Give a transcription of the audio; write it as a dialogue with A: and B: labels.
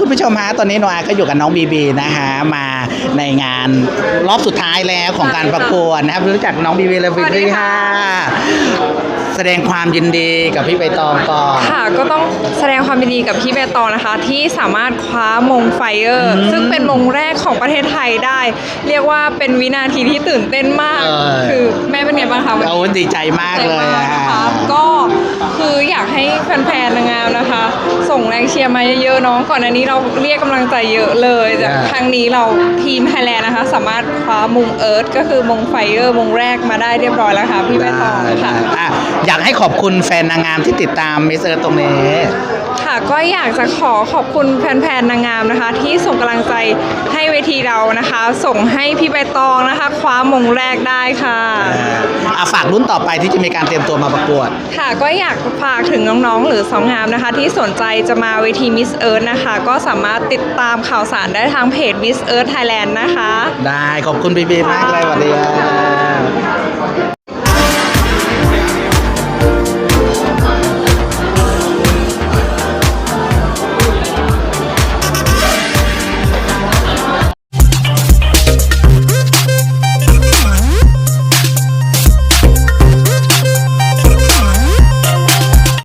A: คุณผู้ชมฮะตอนนี้โนอาก็อยู่กับน้องบีบีนะฮะมาในงานรอบสุดท้ายแล้วของการประกวดนะครับรู้จักน้องบีบีเลยบีบีค่ะ แสดงความยินดีกับพี่ใบตองก่อน
B: ค่ะก็ต้องแสดงความยินดีกับพี่เบตองนะคะ ที่สามารถคว้ามงไฟเออร์
A: อืม
B: ซึ่งเป็นมงแรกของประเทศไทยได้ เรียกว่าเป็นวินาทีที่ตื่นเต้นมาก
A: เออ
B: คือแม่เป็นไงบ้างคะวันนี้
A: เราดีใจมากเลย
B: ใจมาก
A: อะ
B: นะคะก็คืออยากให้แฟนๆนางงามนะคะ ส่งแรงเชียร์มาเยอะๆเน้องก่อนอันนี้เราเรียกกำลังใจเยอะเลยแต่ครั้งนี้เราทีมไทยแลนด์นะคะ สามารถคว้ามงเอิร์ธก็คือมงไฟเออร์มงแรกมาได้เรียบร้อยแล้วค่ะพี่ใบตอง
A: ได้
B: ค่ะ
A: ได้อะอยากให้ขอบคุณแฟนนางงามที่ติดตามมิสเตอร์ตรงนี้
B: ค่ะก็อยากจะขอขอบคุณแฟนๆนางงามนะคะ ที่ส่งกำลังใจให้เวทีเรานะคะ ส่งให้พี่ใบตองนะคะ คว้ามงแรกได้ค่ะ
A: อะฝากรุ่นต่อไปที่จะมีการเตรียมตัวมาประกวด
B: ค่ะก็อยากฝากถึงน้องๆ หรือสองงามนะคะ ที่สนใจจะมาเวที Miss Earth นะคะ ก็สามารถติดตามข่าวสารได้ทางเพจ Miss Earth Thailand นะคะ
A: ได้ขอบคุณบีบีมากเลยสวัสดีค่ะ